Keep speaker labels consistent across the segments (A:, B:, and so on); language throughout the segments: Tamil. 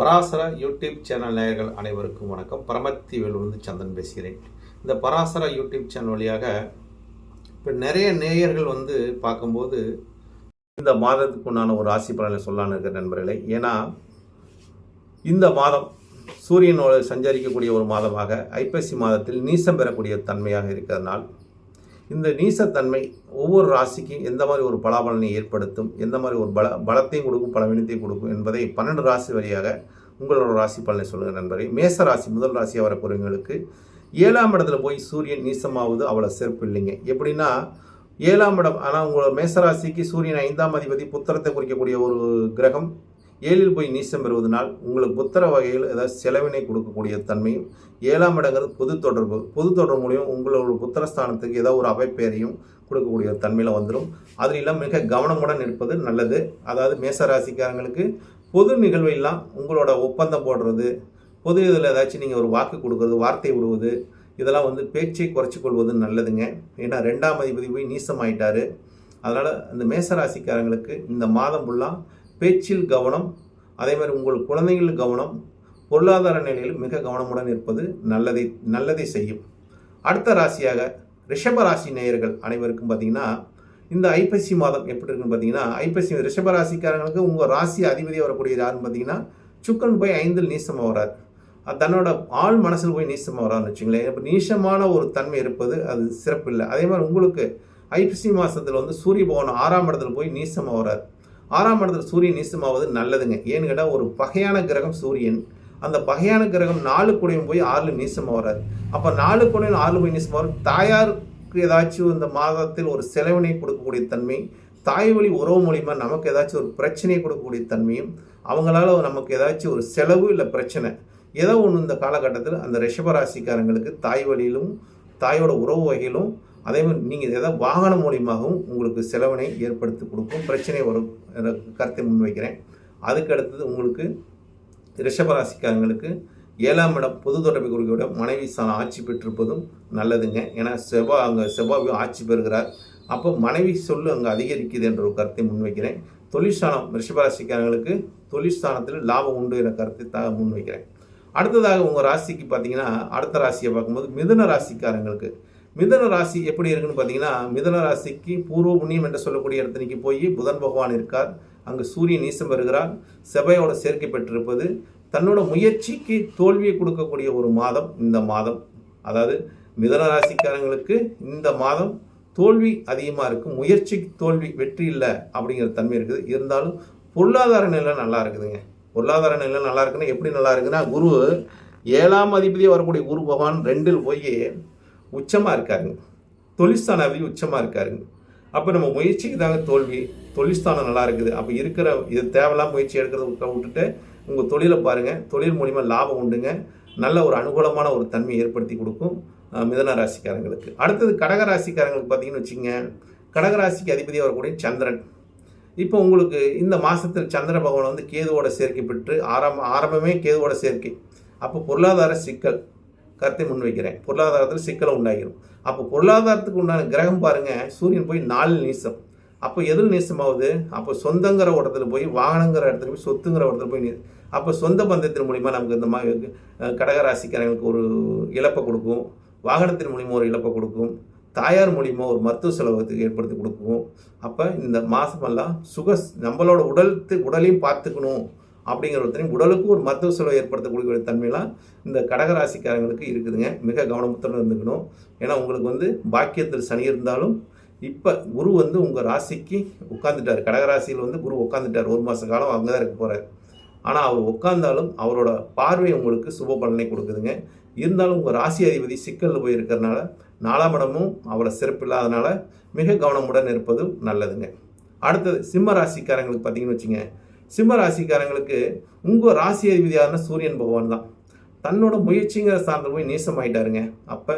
A: பராசர யூடியூப் சேனல் நேயர்கள் அனைவருக்கும் வணக்கம். பரமத்தி வேலூர்ந்து சந்தன் பேசுகிறேன். இந்த பராசர யூடியூப் சேனல் வழியாக இப்போ நிறைய நேயர்கள் வந்து பார்க்கும்போது இந்த மாதத்துக்கு உண்டான ஒரு ராசி பலனை சொல்லலான்னு இருக்கிற நண்பர்களே ஏன்னா இந்த மாதம் சூரியனோடு சஞ்சரிக்கக்கூடிய ஒரு மாதமாக ஐப்பசி மாதத்தில் நீசம் பெறக்கூடிய தன்மையாக இருக்கிறதுனால் இந்த நீசத்தன்மை ஒவ்வொரு ராசிக்கும் எந்த மாதிரி ஒரு பலாபலனை ஏற்படுத்தும் எந்த மாதிரி ஒரு பல பலத்தையும் கொடுக்கும் பலவீனத்தையும் கொடுக்கும் என்பதை பன்னெண்டு ராசி வழியாக உங்களோட ராசி பலனை சொல்லுங்கள் நண்பரே. மேச ராசி முதல் ராசியாக வரக்கூடியவங்களுக்கு ஏழாம் இடத்துல போய் சூரியன் நீசமாவது அவ்வளோ சிறப்பு இல்லைங்க. எப்படின்னா ஏழாம் இடம் ஆனால் உங்களோட மேசராசிக்கு சூரியன் ஐந்தாம் அதிபதி புத்திரத்தை குறிக்கக்கூடிய ஒரு கிரகம் ஏழில் போய் நீசம் பெறுவதனால் உங்களுக்கு புத்திர வகையில் ஏதாவது செலவினை கொடுக்கக்கூடிய தன்மையும் ஏழாம் இடங்கிறது பொது தொடர்பு. பொது தொடர்பு மூலியம் உங்களோட புத்திரஸ்தானத்துக்கு ஏதோ ஒரு அவைப்பேரையும் கொடுக்கக்கூடிய தன்மையில் வந்துடும் அது இல்லாமல் மிக கவனமுடன் இருப்பது நல்லது. அதாவது மேசராசிக்காரங்களுக்கு பொது நிகழ்வெல்லாம் உங்களோட ஒப்பந்தம் போடுறது பொது இதில் ஏதாச்சும் நீங்கள் ஒரு வாக்கு கொடுக்குறது வார்த்தை விடுவது இதெல்லாம் வந்து பேச்சை குறைச்சி கொள்வது நல்லதுங்க. ஏன்னா ரெண்டாம் அதிபதி போய் நீசம் ஆயிட்டாரு அதனால் இந்த மேசராசிக்காரங்களுக்கு இந்த மாதம் ஃபுல்லாக பேச்சில் கவனம் அதே மாதிரி உங்கள் குழந்தைகள் கவனம் பொருளாதார நிலையில் மிக கவனமுடன் இருப்பது நல்லதை நல்லதை செய்யும். அடுத்த ராசியாக ரிஷப ராசி நேயர்கள் அனைவருக்கும் பார்த்தீங்கன்னா இந்த ஐப்பசி மாதம் எப்படி இருக்குன்னு பார்த்தீங்கன்னா ஐப்பசி ரிஷப ராசிக்காரங்களுக்கு உங்கள் ராசி அதிபதியாக வரக்கூடிய யாருன்னு பார்த்தீங்கன்னா சுக்கன் போய் ஐந்தில் நீசமாக வரார். அது தன்னோட ஆள் மனசில் போய் நீசமாக வரான்னு வச்சுங்களேன் இப்போ நீசமான ஒரு தன்மை இருப்பது அது சிறப்பு இல்லை அதே மாதிரி உங்களுக்கு ஐப்பசி மாதத்தில் வந்து சூரிய பகவான் ஆறாம் இடத்துல போய் நீசமாக வரார். ஆறாம் இடத்துல சூரியன் நீசமாவது நல்லதுங்க. ஏன்னு கேட்டால் ஒரு பகையான கிரகம் சூரியன். அந்த பகையான கிரகம் நாலு கூடையும் போய் ஆறில் நீசமாக வராது அப்போ நாலு கூடையும் ஆறில் போய் நீசமாக வரும் தாயாருக்கு ஏதாச்சும் இந்த மாதத்தில் ஒரு செலவினை கொடுக்கக்கூடிய தன்மை தாய் வழி உறவு மூலிமா நமக்கு ஏதாச்சும் ஒரு பிரச்சனையை கொடுக்கக்கூடிய தன்மையும் அவங்களால நமக்கு ஏதாச்சும் ஒரு செலவு இல்லை பிரச்சனை. ஏதோ ஒன்று இந்த காலகட்டத்தில் அந்த ரிஷபராசிக்காரங்களுக்கு தாய் வழியிலும் தாயோட உறவு வகையிலும் அதே மாதிரி நீங்கள் ஏதாவது வாகனம் மூலியமாகவும் உங்களுக்கு செலவினை ஏற்படுத்தி கொடுக்கும். பிரச்சனை வரும் கருத்தை முன்வைக்கிறேன். அதுக்கு அடுத்தது உங்களுக்கு ரிஷபராசிக்காரங்களுக்கு ஏழாம் இடம் பொது தொடர்பு குறிக்கையோட மனைவி ஸ்தானம் ஆட்சி பெற்றிருப்பதும் நல்லதுங்க. ஏன்னா செவ்வாய் அங்கே செவ்வாய் ஆட்சி பெறுகிறார். அப்போ மனைவி சொல்லு அங்கே அதிகரிக்குது என்ற ஒரு கருத்தை முன்வைக்கிறேன். தொழிற்சாலம் ரிஷபராசிக்காரங்களுக்கு தொழிற்சாலத்தில் லாபம் உண்டு என்ற கருத்தை த முன்வைக்கிறேன். அடுத்ததாக உங்கள் ராசிக்கு பார்த்தீங்கன்னா அடுத்த ராசியை பார்க்கும்போது மிதுன ராசிக்காரங்களுக்கு மிதன ராசி எப்படி இருக்குன்னு பார்த்தீங்கன்னா மிதன ராசிக்கு பூர்வ புண்ணியம் என்று சொல்லக்கூடிய இடத்துக்கு போய் புதன் பகவான் இருக்கார். அங்கு சூரியன் நீசம் வருகிறார் செவ்வாயோட சேர்க்கை பெற்றிருப்பது தன்னோட முயற்சிக்கு தோல்வியை கொடுக்கக்கூடிய ஒரு மாதம் இந்த மாதம். அதாவது மிதன ராசிக்காரங்களுக்கு இந்த மாதம் தோல்வி அதிகமாக இருக்கும் முயற்சிக்கு தோல்வி வெற்றி இல்லை அப்படிங்கிற தன்மை இருக்குது. இருந்தாலும் பொருளாதார நிலை நல்லா இருக்குதுங்க. பொருளாதார நிலை நல்லா இருக்குன்னா எப்படி நல்லா இருக்குன்னா குரு ஏழாம் அதிபதியாக வரக்கூடிய குரு பகவான் ரெண்டில் போய் உச்சமாக இருக்காருங்க. தொழிற்ஸ்தான உச்சமாக இருக்காருங்க. அப்போ நம்ம முயற்சிக்கு தாங்க தோல்வி. தொழிற்ஸ்தானம் நல்லா இருக்குது. அப்போ இருக்கிற இது தேவையில்லாம முயற்சி எடுக்கிறத விட்டுட்டு உங்கள் தொழிலை பாருங்கள் தொழில் மூலிமா லாபம் உண்டுங்க. நல்ல ஒரு அனுகூலமான ஒரு தன்மையை ஏற்படுத்தி கொடுக்கும் மிதன ராசிக்காரங்களுக்கு. அடுத்தது கடக ராசிக்காரங்களுக்கு பார்த்தீங்கன்னு வச்சுங்க கடகராசிக்கு அதிபதியாக வரக்கூடிய சந்திரன். இப்போ உங்களுக்கு இந்த மாதத்தில் சந்திர பகவான் வந்து கேதுவோட சேர்க்கை பெற்று ஆரம்ப ஆரம்பமே கேதுவோட சேர்க்கை. அப்போ பொருளாதார சிக்கல். கருத்தை முன்வைக்கிறேன். பொருளாதாரத்தில் சிக்கலை உண்டாகிடும் அப்போ பொருளாதாரத்துக்கு உண்டான கிரகம் பாருங்கள் சூரியன் போய் நாலு நீசம். அப்போ எதில் நீசமாகுது அப்போ சொந்தங்கிற இடத்துல போய் வாகனங்கிற இடத்துல போய் சொத்துங்கிற இடத்துல போய் நீ அப்போ சொந்த பந்தத்தின் மூலிமா நமக்கு இந்த மாதிரி கடகராசிக்காரங்களுக்கு ஒரு இழப்பை கொடுக்கும். வாகனத்தின் மூலிமா ஒரு இழப்பை கொடுக்கும். தாயார் மூலிமா ஒரு மருத்துவ செலவத்துக்கு ஏற்படுத்தி கொடுக்கும். அப்போ இந்த மாதமெல்லாம் சுக நம்மளோட உடலுக்கு உடலையும் பார்த்துக்கணும். அப்படிங்கிற ஒருத்தரையும் உடலுக்கு ஒரு மருத்துவ செலவு ஏற்படுத்தக்கூடிய தன்மையெல்லாம் இந்த கடகராசிக்காரங்களுக்கு இருக்குதுங்க. மிக கவனமுடன் இருந்துக்கணும். ஏன்னா உங்களுக்கு வந்து பாக்கியத்தில் சனி இருந்தாலும் இப்போ குரு வந்து உங்கள் ராசிக்கு உட்காந்துட்டார் கடகராசியில் வந்து குரு உட்காந்துட்டார் ஒரு மாத காலம் அங்கே தான் இருக்க போகிறார் ஆனால் அவர் உட்காந்தாலும் அவரோட பார்வை உங்களுக்கு சுப பலனை கொடுக்குதுங்க. இருந்தாலும் உங்கள் ராசி அதிபதி சிக்கலில் போய் இருக்கிறனால நாலாம் இடமும் அவ்வளோ சிறப்பு இல்லாதனால மிக கவனமுடன் இருப்பதும் நல்லதுங்க. அடுத்தது சிம்ம ராசிக்காரங்களுக்கு பார்த்தீங்கன்னு வச்சுங்க. சிம்ம ராசிக்காரங்களுக்கு உங்கள் ராசி அதிபதி யாருன்னா சூரியன் பகவான் தான். தன்னோட முயற்சிங்கிற சார்ந்த போய் நீசமாயிட்டாருங்க அப்போ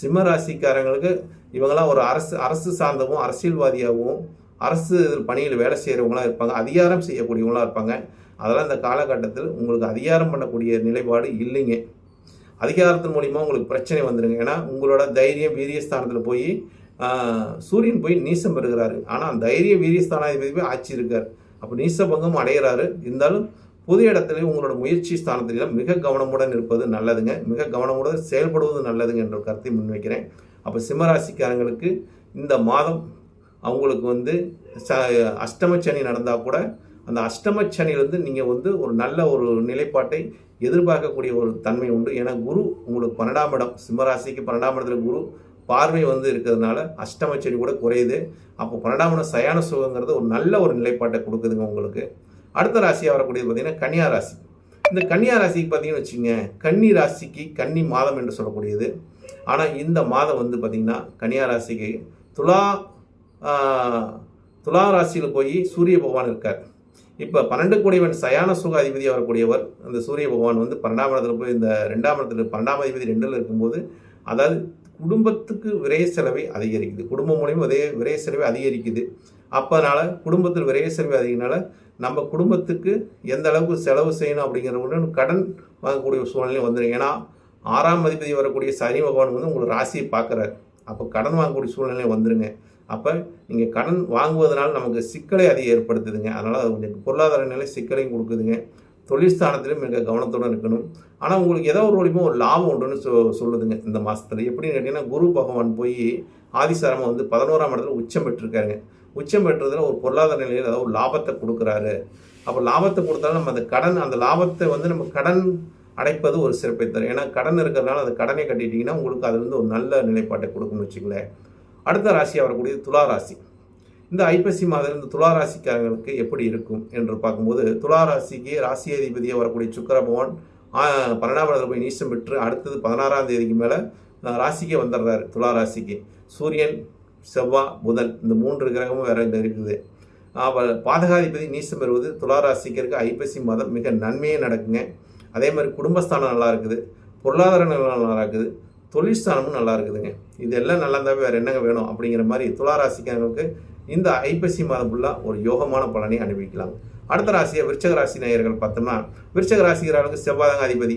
A: சிம்ம ராசிக்காரங்களுக்கு இவங்களாம் ஒரு அரசு அரசு சார்ந்தவும் அரசியல்வாதியாகவும் அரசு பணியில் வேலை செய்கிறவங்களாம் இருப்பாங்க. அதிகாரம் செய்யக்கூடியவங்களாம் இருப்பாங்க. அதெல்லாம் இந்த காலகட்டத்தில் உங்களுக்கு அதிகாரம் பண்ணக்கூடிய நிலைப்பாடு இல்லைங்க. அதிகாரத்தின் மூலிமா உங்களுக்கு பிரச்சனை வந்துடுங்க ஏன்னா உங்களோட தைரியம் வீரியஸ்தானத்தில் போய் சூரியன் போய் நீசம் பெறுகிறாரு. ஆனால் தைரிய வீரியஸ்தானாதிபதி போய் ஆட்சி இருக்கார். அப்போ நீசபங்கம் அடைகிறாரு இருந்தாலும் பொது இடத்துல உங்களோட முயற்சி ஸ்தானத்திலும் மிக கவனமுடன் இருப்பது நல்லதுங்க. மிக கவனமுடன் செயல்படுவது நல்லதுங்க என்ற கருத்தை முன்வைக்கிறேன். அப்போ சிம்மராசிக்காரங்களுக்கு இந்த மாதம் அவங்களுக்கு வந்து ச அஷ்டம சனி நடந்தால் கூட அந்த அஷ்டம நீங்கள் வந்து ஒரு நல்ல ஒரு நிலைப்பாட்டை எதிர்பார்க்கக்கூடிய ஒரு தன்மை உண்டு. ஏன்னா குரு உங்களுக்கு பன்னெண்டாம் இடம். சிம்மராசிக்கு பன்னெண்டாம் இடத்துல குரு பார்வை வந்து இருக்கிறதுனால அஷ்டம செடி கூட குறையுது. அப்போ பன்னெண்டாம் இடம் சயான சுகங்கிறது ஒரு நல்ல ஒரு நிலைப்பாட்டை கொடுக்குதுங்க உங்களுக்கு. அடுத்த ராசியாக வரக்கூடியது பார்த்தீங்கன்னா கன்னியா ராசி. இந்த கன்னியா ராசிக்கு பார்த்தீங்கன்னு வச்சுங்க கன்னி ராசிக்கு கன்னி மாதம் என்று சொல்லக்கூடியது. ஆனால் இந்த மாதம் வந்து பார்த்திங்கன்னா கன்னியா ராசிக்கு துலா துலா ராசியில் போய் சூரிய பகவான் இருக்கார். இப்போ பன்னெண்டு கூடியவன் சயான சுக அதிபதியாக வரக்கூடியவர் அந்த சூரிய பகவான் வந்து பன்னெண்டாம் இடத்துல போய் இந்த ரெண்டாம் இடத்துல பன்னெண்டாம் அதிபதி ரெண்டில் இருக்கும்போது அதாவது குடும்பத்துக்கு விரைய செலவை அதிகரிக்குது. குடும்பம் மூலியமாக அதே விரைய செலவை அதிகரிக்குது. அப்போனால குடும்பத்தில் விரைய செலவு அதிகனால நம்ம குடும்பத்துக்கு எந்த அளவுக்கு செலவு செய்யணும் அப்படிங்கிற ஒன்று கடன் வாங்கக்கூடிய சூழ்நிலையும் வந்துடும் ஏன்னா ஆறாம் அதிபதி வரக்கூடிய சனி பகவான் வந்து உங்களுக்கு ராசியை பார்க்குறாரு. அப்போ கடன் வாங்கக்கூடிய சூழ்நிலை வந்துருங்க. அப்போ நீங்கள் கடன் வாங்குவதனால நமக்கு சிக்கலை அது ஏற்படுத்துதுங்க. அதனால் அது கொஞ்சம் பொருளாதார நிலை சிக்கலையும் கொடுக்குதுங்க. தொழிற்ஸ்தானத்திலும் மிக கவனத்துடன் இருக்கணும். ஆனால் உங்களுக்கு ஏதோ ஒரு வழிமோ ஒரு லாபம் உண்டுன்னு சொ சொல்லுதுங்க இந்த மாதத்தில் எப்படின்னு கேட்டிங்கன்னா குரு பகவான் போய் ஆதிசாரமாக வந்து பதினோராம் இடத்துல உச்சம் பெற்றிருக்காருங்க. உச்சம் பெற்றதில் ஒரு பொருளாதார நிலையில் ஏதாவது ஒரு லாபத்தை கொடுக்குறாரு. அப்போ லாபத்தை கொடுத்தாலும் நம்ம அந்த கடன் அந்த லாபத்தை வந்து நம்ம கடன் அடைப்பது ஒரு சிறப்பை தரும். ஏன்னா கடன் இருக்கிறதுனால அந்த கடனை கட்டிட்டீங்கன்னா உங்களுக்கு அதுலேருந்து ஒரு நல்ல நிலைப்பாட்டை கொடுக்கும்னு வச்சுக்கல அடுத்த ராசி வரக்கூடியது துலா ராசி. இந்த ஐப்பசி மாதம் இந்த துளாராசிக்காரங்களுக்கு எப்படி இருக்கும் என்று பார்க்கும்போது துளாராசிக்கு ராசி அதிபதியாக வரக்கூடிய சுக்கிர பகவான் பன்னெண்டாம் இடத்துல போய் நீச்சம் பெற்று அடுத்தது பதினாறாம் தேதிக்கு மேலே ராசிக்கே வந்துடுறாரு துளாராசிக்கு. சூரியன் செவ்வாய் புதன் இந்த மூன்று கிரகமும் வேற இங்க இருக்குது. பாதகாதிபதி நீசம் பெறுவது துளாராசிக்கு இருக்க ஐப்பசி மாதம் மிக நன்மையே நடக்குங்க. அதே மாதிரி குடும்பஸ்தானம் நல்லா இருக்குது பொருளாதார நிலை நல்லா இருக்குது தொழிற்ஸ்தானமும் நல்லா இருக்குதுங்க. இதெல்லாம் நல்லா இருந்தாவே வேறு என்னங்க வேணும் அப்படிங்கிற மாதிரி துலா ராசிக்காரங்களுக்கு இந்த ஐப்பசி மாதம் ஃபுல்லாக ஒரு யோகமான பலனை அனுபவிக்கலாம். அடுத்த ராசியை விருச்சக ராசி நேயர்கள் பார்த்தோம்னா விருச்சக ராசிக்காரர்களுக்கு செவ்வாதாங்க அதிபதி.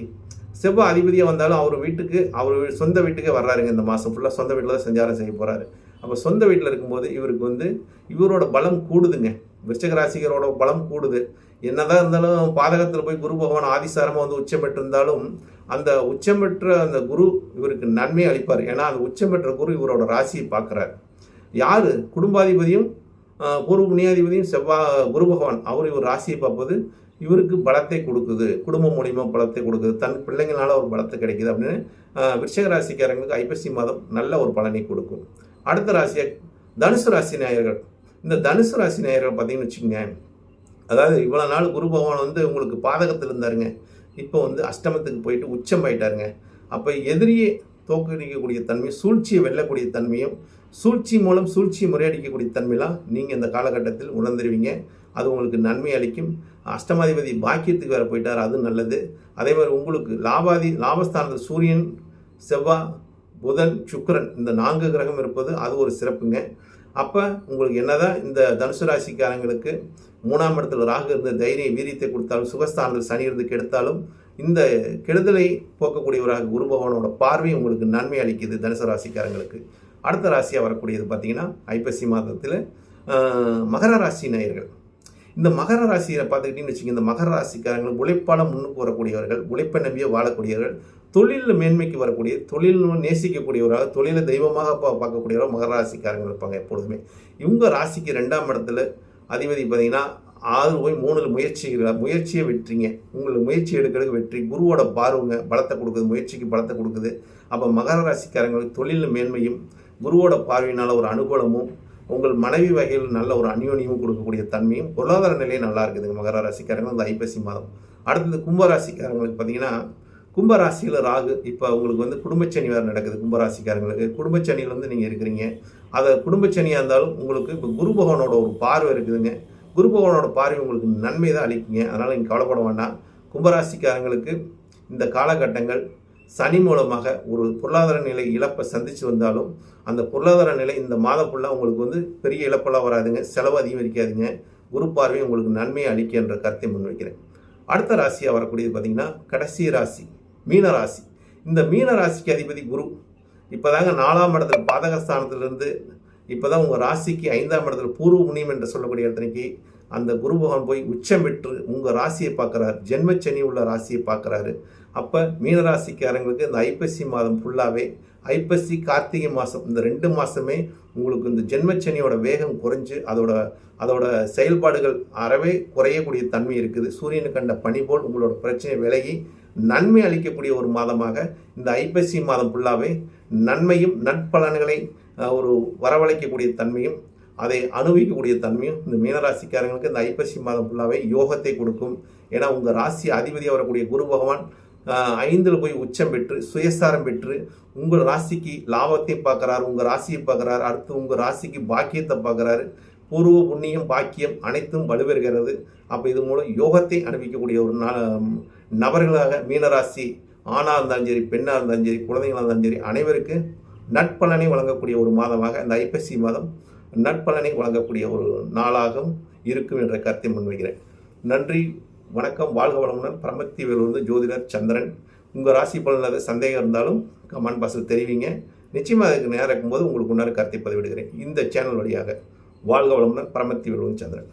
A: செவ்வாய் அதிபதியாக வந்தாலும் அவர் வீட்டுக்கு அவர் சொந்த வீட்டுக்கே வர்றாருங்க இந்த மாதம் ஃபுல்லாக சொந்த வீட்டில் தான் சஞ்சாரம் செய்ய போகிறாரு அப்போ சொந்த வீட்டில் இருக்கும்போது இவருக்கு வந்து இவரோட பலம் கூடுதுங்க. விருச்சக ராசிகரோட பலம் கூடுது. என்னதான் இருந்தாலும் பாதகத்தில் போய் குரு பகவான் ஆதிசாரமாக வந்து உச்சம் பெற்றிருந்தாலும் அந்த உச்சம் பெற்ற அந்த குரு இவருக்கு நன்மை அளிப்பார். ஏன்னா அந்த உச்சம் பெற்ற குரு இவரோட ராசியை பார்க்குறாரு. யார்? குடும்பாதிபதியும் பூர்வ புண்ணியாதிபதியும் செவ்வா குரு பகவான் அவர் இவர் ராசியை பார்ப்பது இவருக்கு பலத்தை கொடுக்குது. குடும்பம் மூலியமாக பலத்தை கொடுக்குது. தன் பிள்ளைங்களால ஒரு பலத்தை கிடைக்குது அப்படின்னு விருஷக ராசிக்காரங்களுக்கு ஐப்பசி மாதம் நல்ல ஒரு பலனை கொடுக்கும். அடுத்த ராசியை தனுசு ராசி நேயர்கள். இந்த தனுசு ராசி நேயர்கள் பார்த்தீங்கன்னு வச்சுக்கோங்க. அதாவது இவ்வளோ நாள் குரு பகவான் வந்து உங்களுக்கு பாதகத்தில் இருந்தாருங்க. இப்போ வந்து அஷ்டமத்துக்கு போயிட்டு உச்சம் ஆயிட்டாருங்க அப்போ எதிரியே தோற்கடிக்கக்கூடிய தன்மையும் சூழ்ச்சியை வெல்லக்கூடிய தன்மையும் சூழ்ச்சி மூலம் சூழ்ச்சி முறையடிக்கக்கூடிய தன்மையெல்லாம் நீங்கள் இந்த காலகட்டத்தில் உணர்ந்துருவீங்க. அது உங்களுக்கு நன்மை அளிக்கும். அஷ்டமாதிபதி பாக்கியத்துக்கு வேறு போயிட்டார் அது நல்லது. அதே மாதிரி உங்களுக்கு லாபாதி லாபஸ்தானத்தில் சூரியன் செவ்வாய் புதன் சுக்கரன் இந்த நான்கு கிரகம் இருப்பது அது ஒரு சிறப்புங்க. அப்போ உங்களுக்கு என்னதான் இந்த தனுசு ராசிக்காரங்களுக்கு மூணாம் இடத்துல ராகு இருந்து தைரிய வீரியத்தை கொடுத்தாலும் சுகஸ்தானத்தில் சனி இருந்து கெடுத்தாலும் இந்த கெடுதலை போக்கக்கூடியவராக குரு பகவானோட பார்வை உங்களுக்கு நன்மை அளிக்குது தனுசு ராசிக்காரங்களுக்கு. அடுத்த ராசியாக வரக்கூடியது பார்த்தீங்கன்னா ஐப்பசி மாதத்தில் மகர ராசி நேயர்கள். இந்த மகர ராசியை பார்த்துக்கிட்டீங்கன்னு வச்சுக்கோங்க இந்த மகர ராசிக்காரங்கள் உழைப்பால் முன்னுக்கு வரக்கூடியவர்கள் உழைப்பை நம்பியே வாழக்கூடியவர்கள் தொழிலில் மேன்மைக்கு வரக்கூடிய தொழில் நேசிக்கக்கூடியவராக தொழிலை தெய்வமாக பா பார்க்கக்கூடியவராக மகர ராசிக்காரங்கள் இருப்பாங்க எப்பொழுதுமே. இவங்க ராசிக்கு ரெண்டாம் இடத்துல அதிபதி பார்த்தீங்கன்னா ஆறு போய் மூணில் முயற்சி முயற்சியை வெற்றிங்க. உங்களுக்கு முயற்சி எடுக்கிறதுக்கு வெற்றி. குருவோட பார்வைங்க பலத்தை கொடுக்குது முயற்சிக்கு பலத்தை கொடுக்குது. அப்போ மகர ராசிக்காரங்களுக்கு தொழில் மேன்மையும் குருவோட பார்வையினால் ஒரு அனுகூலமும் உங்கள் மனைவி வகையில் நல்ல ஒரு அந்யோன்யமும் கொடுக்கக்கூடிய தன்மையும் பொருளாதார நிலையும் நல்லா இருக்குதுங்க. மகர ராசிக்காரங்க வந்து ஐப்பசி மாதம். அடுத்தது கும்பராசிக்காரங்களுக்கு பார்த்தீங்கன்னா கும்பராசியில் ராகு இப்போ உங்களுக்கு வந்து குடும்பச்சனி வேறு நடக்குது கும்பராசிக்காரங்களுக்கு. குடும்பச்சனியில் வந்து நீங்கள் இருக்கிறீங்க. அதை குடும்பச்சனியாக இருந்தாலும் உங்களுக்கு இப்போ குரு பகவானோட ஒரு பார்வை இருக்குதுங்க. குரு பகவானோட பார்வை உங்களுக்கு நன்மை தான் அளிக்குங்க. அதனால் நீங்கள் கவலைப்பட வேண்டாம். கும்பராசிக்காரங்களுக்கு இந்த காலகட்டங்கள் சனி மூலமாக ஒரு பொருளாதார நிலை இழப்பை சந்தித்து வந்தாலும் அந்த பொருளாதார நிலை இந்த மாதம் ஃபுல்லாக உங்களுக்கு வந்து பெரிய இழப்பெல்லாம் வராதுங்க. செலவு அதிகரிக்காதுங்க குரு பார்வை உங்களுக்கு நன்மையை அளிக்க என்ற கருத்தை முன்வைக்கிறேன். அடுத்த ராசியாக வரக்கூடியது பார்த்திங்கன்னா கடைசி ராசி மீன ராசி. இந்த மீன ராசிக்கு அதிபதி குரு. இப்போ தாங்க நாலாம் இடத்துல பாதகஸ்தானத்திலிருந்து இப்போ தான் உங்கள் ராசிக்கு ஐந்தாம் இடத்துல பூர்வ முனியம் என்று சொல்லக்கூடிய இடத்துக்கு அந்த குரு பகவான் போய் உச்சம் பெற்று உங்கள் ராசியை பார்க்குறாரு. ஜென்மச்சனி உள்ள ராசியை பார்க்குறாரு. அப்போ மீனராசிக்காரங்களுக்கு இந்த ஐப்பசி மாதம் ஃபுல்லாகவே ஐப்பசி கார்த்திகை மாதம் இந்த ரெண்டு மாதமே உங்களுக்கு இந்த ஜென்மச்சனியோட வேகம் குறைஞ்சு அதோட அதோட செயல்பாடுகள் அறவே குறையக்கூடிய தன்மை இருக்குது. சூரியனு கண்ட பனி போல் உங்களோட பிரச்சனை விலகி நன்மை அளிக்கக்கூடிய ஒரு மாதமாக இந்த ஐப்பசி மாதம் ஃபுல்லாகவே நன்மையும் நட்பலன்களை ஒரு வரவழைக்கக்கூடிய தன்மையும் அதை அனுபவிக்கக்கூடிய தன்மையும் இந்த மீனராசிக்காரங்களுக்கு இந்த ஐப்பசி மாதம் ஃபுல்லாகவே யோகத்தை கொடுக்கும். ஏன்னா உங்கள் ராசி அதிபதியாக வரக்கூடிய குரு பகவான் ஐந்தில் போய் உச்சம் பெற்று சுயசாரம் பெற்று உங்கள் ராசிக்கு லாபத்தை பார்க்குறாரு உங்கள் ராசியை பார்க்குறாரு அடுத்து உங்கள் ராசிக்கு பாக்கியத்தை பார்க்குறாரு. பூர்வ புண்ணியம் பாக்கியம் அனைத்தும் வலுவெறுகிறது அப்போ இது மூலம் யோகத்தை அனுபவிக்கக்கூடிய ஒரு நா- நபர்களாக மீனராசி ஆணாக இருந்தாலும் சரி பெண்ணாக இருந்தாலும் சரி குழந்தைங்களாக இருந்தாலும் சரி அனைவருக்கு நட்பலனை வழங்கக்கூடிய ஒரு மாதமாக இந்த ஐப்பசி மாதம் நட்பலனை வழங்கக்கூடிய ஒரு நாளாகவும் இருக்கும் என்ற கருத்தை முன்வைக்கிறேன். நன்றி. வணக்கம் வாழ்க வளமுடன். பரமத்தி வேலூர்ந்து ஜோதிடர் சந்திரன். உங்கள் ராசி பலனாக சந்தேகம் இருந்தாலும் கமெண்ட் பாக்ஸில் தெரிவிங்க. நிச்சயமாக அதுக்கு நேரம் இருக்கும்போது உங்களுக்கு உன்னாரு கருத்தை பதிவிடுகிறேன். இந்த சேனல் வழியாக வாழ்க வளமுடன். பரமத்தி வேலூர் சந்திரன்.